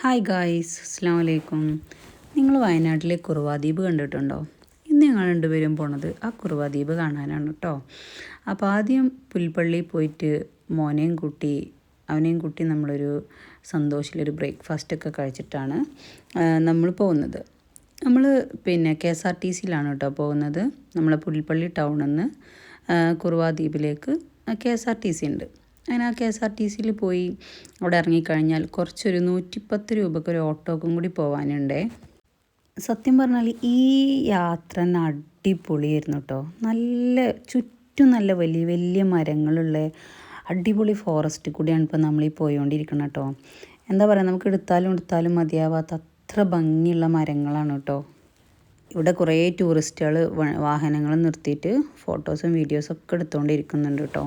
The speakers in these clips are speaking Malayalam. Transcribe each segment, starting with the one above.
ഹായ് ഗായ്സ് അസ്സാം വലൈക്കും നിങ്ങൾ വയനാട്ടിലെ കുറുവാദ്വീപ് കണ്ടിട്ടുണ്ടോ? ഇന്ന് ഞങ്ങൾ രണ്ടുപേരും പോണത് ആ കുറുവാദ്വീപ് കാണാനാണ് കേട്ടോ അപ്പോൾ ആദ്യം പുൽപ്പള്ളി പോയിട്ട് മോനെയും കൂട്ടി അവനെയും കൂട്ടി നമ്മളൊരു സന്തോഷത്തിലൊരു ബ്രേക്ക്ഫാസ്റ്റ് ഒക്കെ കഴിച്ചിട്ടാണ് നമ്മൾ പോകുന്നത്. നമ്മൾ പിന്നെ കെ എസ് ആർ ടി സിയിലാണ് കേട്ടോ പോകുന്നത്. നമ്മളെ പുൽപ്പള്ളി ടൗണിൽ നിന്ന് കുറുവാദ്വീപിലേക്ക് K S R T C ഉണ്ട്. അങ്ങനെ ആ കെ എസ് ആർ ടി സിയിൽ പോയി അവിടെ ഇറങ്ങിക്കഴിഞ്ഞാൽ കുറച്ചൊരു നൂറ്റിപ്പത്ത് രൂപയ്ക്ക് ഒരു ഓട്ടോക്കും കൂടി പോകാനുണ്ടേ സത്യം പറഞ്ഞാൽ ഈ യാത്ര അടിപൊളിയായിരുന്നു കേട്ടോ. നല്ല ചുറ്റും നല്ല വലിയ വലിയ മരങ്ങളുള്ള അടിപൊളി ഫോറസ്റ്റ് കൂടിയാണ് ഇപ്പോൾ നമ്മൾ ഈ പോയിക്കൊണ്ടിരിക്കുന്നത് കേട്ടോ. എന്താ പറയുക നമുക്ക് എടുത്താലും എടുത്താലും മതിയാവാത്ത അത്ര ഭംഗിയുള്ള മരങ്ങളാണ് കേട്ടോ. ഇവിടെ കുറേ ടൂറിസ്റ്റുകൾ വാഹനങ്ങൾ നിർത്തിയിട്ട് ഫോട്ടോസും വീഡിയോസും ഒക്കെ എടുത്തുകൊണ്ടിരിക്കുന്നുണ്ട് കേട്ടോ.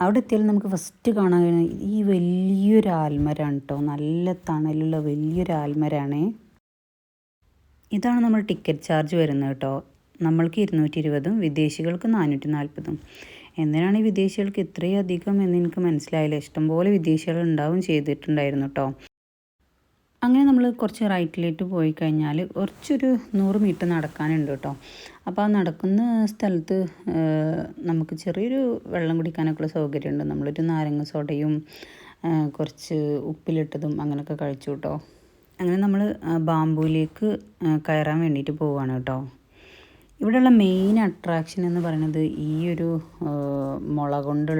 അവിടെ എത്തിയാൽ നമുക്ക് ഫസ്റ്റ് കാണാൻ കഴിയുന്നത് ഈ വലിയൊരു ആൽമരാണ് കേട്ടോ നല്ല തണലുള്ള വലിയൊരു ആൽമരാണേ. ഇതാണ് നമ്മൾ ടിക്കറ്റ് ചാർജ് വരുന്നത് കേട്ടോ നമ്മൾക്ക് ഇരുന്നൂറ്റി ഇരുപതും വിദേശികൾക്ക് നാനൂറ്റി നാൽപ്പതും എന്തിനാണ് ഈ വിദേശികൾക്ക് ഇത്രയും അധികം എന്ന് എനിക്ക് മനസ്സിലായില്ല. ഇഷ്ടംപോലെ വിദേശികൾ ഉണ്ടാവും ചെയ്തിട്ടുണ്ടായിരുന്നു കേട്ടോ അങ്ങനെ നമ്മൾ കുറച്ച് റൈറ്റിലേക്ക് പോയി കഴിഞ്ഞാൽ കുറച്ചൊരു നൂറ് മീറ്റർ നടക്കാനുണ്ട് കേട്ടോ. അപ്പോൾ ആ നടക്കുന്ന സ്ഥലത്ത് നമുക്ക് ചെറിയൊരു വെള്ളം കുടിക്കാനൊക്കെയുള്ള സൗകര്യമുണ്ട്. നമ്മളൊരു നാരങ്ങ സോഡയും കുറച്ച് ഉപ്പിലിട്ടതും അങ്ങനെയൊക്കെ കഴിച്ചു കേട്ടോ. അങ്ങനെ നമ്മൾ ബാംബുവിലേക്ക് കയറാൻ വേണ്ടിയിട്ട് പോവുകയാണ് കേട്ടോ. ഇവിടെയുള്ള മെയിൻ അട്രാക്ഷൻ എന്ന് പറയുന്നത് ഈ ഒരു മുള കൊണ്ട്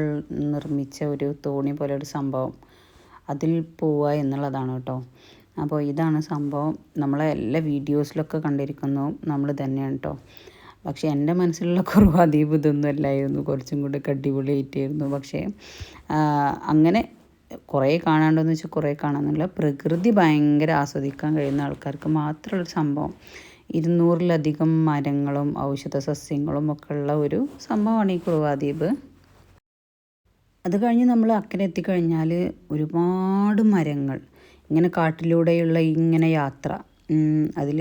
നിർമ്മിച്ച ഒരു തോണി പോലെ ഒരു സംഭവം അതിൽ പോവുക എന്നുള്ളതാണ് കേട്ടോ. അപ്പോൾ ഇതാണ് സംഭവം. നമ്മളെ എല്ലാ വീഡിയോസിലൊക്കെ കണ്ടിരിക്കുന്നു. നമ്മൾ തന്നെയാണ് കേട്ടോ പക്ഷേ എന്റെ മനസ്സിലുള്ള കുറവ് അതീവ് ഇതൊന്നും അല്ലായിരുന്നു. കുറച്ചും കൂടി അടിപൊളിയായിട്ടായിരുന്നു. പക്ഷേ അങ്ങനെ കുറേ കാണാണ്ടെന്ന് വെച്ചാൽ കുറേ കാണാമെന്നുള്ള പ്രകൃതി ഭയങ്കര ആസ്വദിക്കാൻ കഴിയുന്ന ആൾക്കാർക്ക് മാത്രമുള്ള സംഭവം. ഇരുന്നൂറിലധികം മരങ്ങളും ഔഷധ സസ്യങ്ങളും ഒക്കെ ഉള്ള ഒരു സംഭവമാണ് ഈ കുറുവാദ്വീപ്. അത് കഴിഞ്ഞ് നമ്മൾ അക്കരെ എത്തിക്കഴിഞ്ഞാൽ ഒരുപാട് മരങ്ങൾ ഇങ്ങനെ കാട്ടിലൂടെയുള്ള ഇങ്ങനെ യാത്ര. അതിൽ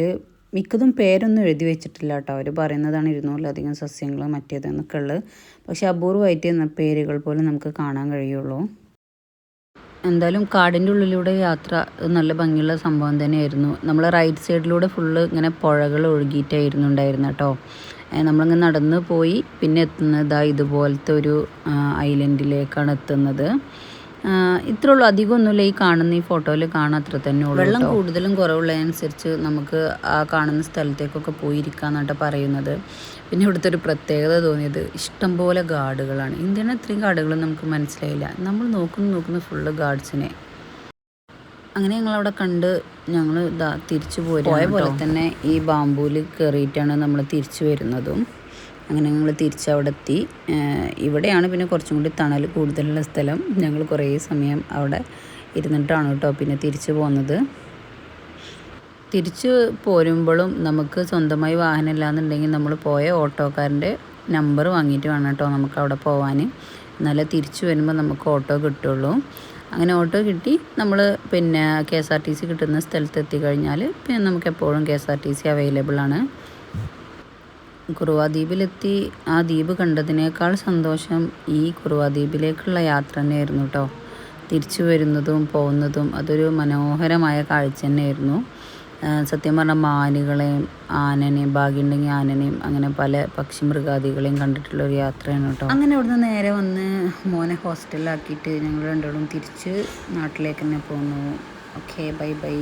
മിക്കതും പേരൊന്നും എഴുതി വെച്ചിട്ടില്ല കേട്ടോ അവർ പറയുന്നതാണ് ഇരുന്നൂറിലധികം സസ്യങ്ങൾ മറ്റേത് എന്നൊക്കെ ഉള്ളത് പക്ഷെ അപൂർവമായിട്ട് പേരുകൾ പോലും നമുക്ക് കാണാൻ കഴിയുള്ളൂ. എന്തായാലും കാടിന്റെ ഉള്ളിലൂടെ യാത്ര നല്ല ഭംഗിയുള്ള സംഭവം തന്നെയായിരുന്നു. നമ്മൾ റൈറ്റ് സൈഡിലൂടെ ഫുള്ള് ഇങ്ങനെ പുഴകൾ ഒഴുകിയിട്ടായിരുന്നു ഉണ്ടായിരുന്നു കേട്ടോ നമ്മളിങ്ങനെ നടന്ന് പോയി പിന്നെ എത്തുന്നത് ഇതുപോലത്തെ ഒരു ഐലൻഡിലേക്കാണ് എത്തുന്നത്. ആഹ് ഇത്രേ ഉള്ളൂ അധികമൊന്നുമില്ല ഈ കാണുന്ന ഈ ഫോട്ടോയിൽ കാണാൻ അത്ര തന്നെ ഉള്ളൂ വെള്ളം കൂടുതലും കുറവുള്ളതനുസരിച്ച് നമുക്ക് ആ കാണുന്ന സ്ഥലത്തേക്കൊക്കെ പോയിരിക്കാന്നാട്ടോ പറയുന്നത്. പിന്നെ ഇവിടുത്തെ ഒരു പ്രത്യേകത തോന്നിയത് ഇഷ്ടംപോലെ ഗാർഡുകളാണ്. ഇന്ത്യയുടെ ഇത്രയും ഗാർഡുകൾ നമുക്ക് മനസ്സിലായില്ല. നമ്മൾ നോക്കുന്നു നോക്കുന്ന ഫുള്ള് ഗാർഡ്സിനെ. അങ്ങനെ ഞങ്ങൾ അവിടെ കണ്ട് ഞങ്ങൾ ഇതാ തിരിച്ചു പോയ പോലെ തന്നെ ഈ ബാമ്പൂൽ കയറിയിട്ടാണ് നമ്മൾ തിരിച്ചു വരുന്നതും. അങ്ങനെ ഞങ്ങൾ തിരിച്ചവിടെ എത്തി ഇവിടെയാണ് പിന്നെ കുറച്ചും കൂടി തണൽ കൂടുതലുള്ള സ്ഥലം. ഞങ്ങൾ കുറേ സമയം അവിടെ ഇരുന്നിട്ടാണ് കേട്ടോ പിന്നെ തിരിച്ചു പോകുന്നത് തിരിച്ച് പോരുമ്പോഴും നമുക്ക് സ്വന്തമായി വാഹനം ഇല്ലാന്നുണ്ടെങ്കിൽ നമ്മൾ പോയ ഓട്ടോക്കാരന്റെ നമ്പർ വാങ്ങിയിട്ട് വേണം കേട്ടോ നമുക്ക് അവിടെ പോകാൻ എന്നാലേ തിരിച്ചു വരുമ്പോൾ നമുക്ക് ഓട്ടോ കിട്ടുള്ളൂ. അങ്ങനെ ഓട്ടോ കിട്ടി. നമ്മൾ പിന്നെ K S R T C കിട്ടുന്ന സ്ഥലത്ത് എത്തിക്കഴിഞ്ഞാൽ പിന്നെ നമുക്ക് എപ്പോഴും K S R T C available ആണ്. കുറുവാദ്വീപിലെത്തി ആ ദ്വീപ് കണ്ടതിനേക്കാൾ സന്തോഷം ഈ കുറുവാദ്വീപിലേക്കുള്ള യാത്ര തന്നെയായിരുന്നു കേട്ടോ തിരിച്ചു വരുന്നതും പോകുന്നതും അതൊരു മനോഹരമായ കാഴ്ച തന്നെയായിരുന്നു. സത്യം പറഞ്ഞാൽ മാനുകളെയും ആനനെയും ഭാഗ്യമുണ്ടെങ്കിൽ ആനനെയും അങ്ങനെ പല പക്ഷി മൃഗാദികളെയും കണ്ടിട്ടുള്ള ഒരു യാത്രയാണ് കേട്ടോ അങ്ങനെ ഇവിടുന്ന് നേരെ വന്ന് മോനെ ഹോസ്റ്റലിലാക്കിയിട്ട് ഞങ്ങൾ രണ്ടോടും തിരിച്ച് നാട്ടിലേക്ക് തന്നെ പോന്നു. Okay bye bye.